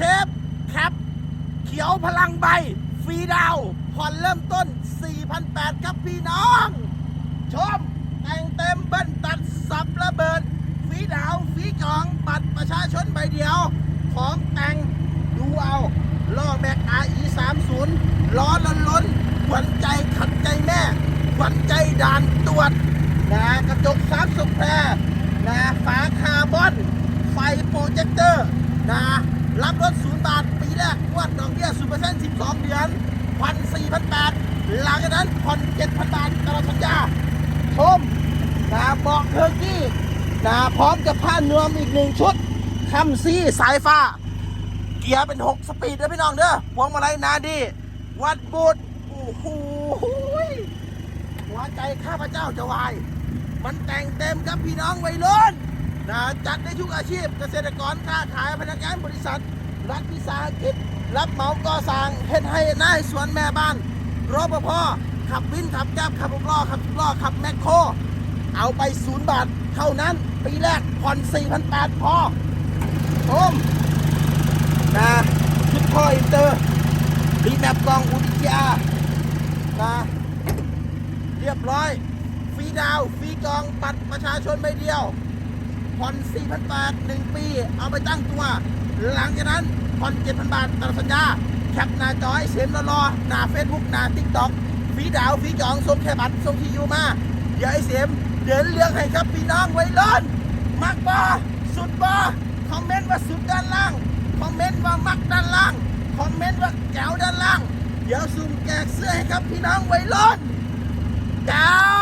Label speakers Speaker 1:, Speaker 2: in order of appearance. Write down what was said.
Speaker 1: เชฟแคปเขียวพลังใบ ฟรีดาวผ่อนเริ่มต้น 4,800ครับพี่น้อง ชมแต่งเต็มเบิ้ลตัดสับระเบิดฟรีดาวฟรีกล่องบัตรประชาชนใบเดียว ของแต่งดูเอาล้อแม็ก RE 30ล้อล้นล้นๆขวัญใจขัดใจแม่ขวัญใจด่านตรวจนะกระจกสามสุแพรนะฝาคาร์บอน ไฟโปรเจคเตอร์นะ กงวดดอกเบี้ยศูนย์เปอร์เซ็นต์สิบสองเดือนพันสี่พันแปดหลังจากนั้นผ่อนเจ็ดพันบาทตลอดสัญญาชมนะบาะเคอร์กี้นะพร้อมกับผ้านวมอีกหนึ่งชุดคัมซี่สายฟ้า เกียร์เป็น6สปีดเด้อพี่น้องเด้อพวงมาลัยนาดี วัดบูดโอ้โหหัวใจข้าพเจ้าจะวาย มันแต่งเต็มครับพี่น้องวัยรุ่นนะจัดได้ทุกอาชีพเกษตรกรค้าขายพนักงานบริษัท รัฐวิสาหกิจรับเหมาก่อสร้างเฮ็ดให้นายสวนแม่บ้านรปภขับวินขับแก๊บขับล้อขับล้อขับแมคโคร เอาไปศูนย์บาทเท่านั้น ปีแรกผ่อน4,800พอโอมนะชุดพ่ออินเตอร์รีแมปกองอุดิยานะเรียบร้อยฟรีดาวฟรีกองบัตรประชาชนใบเดียวผ่อน4,000บาท1ปี เอาไปตั้งตัว หลังจากนั้นผ่อน7,000 บาทตลอดสัญญาแคปหน้าจอยเสียมรอหน้าเฟซบุ๊กหน้าทิกต็อกฟีดาวน์ฟรีจองส่งแค่บัตรส่งที่อยู่มาเดี๋ยวไอ้เสียมเดินเรื่องให้ครับพี่น้องไว้ล้นมักบอสุดบอคอมเมนต์ว่าสุดด้านล่าง คอมเมนต์ว่ามักด้านล่าง คอมเมนต์ว่าแก้วด้านล่าง เดี๋ยวซุ่มแจกเสื้อให้ครับพี่น้องไว้ล้นแก้ว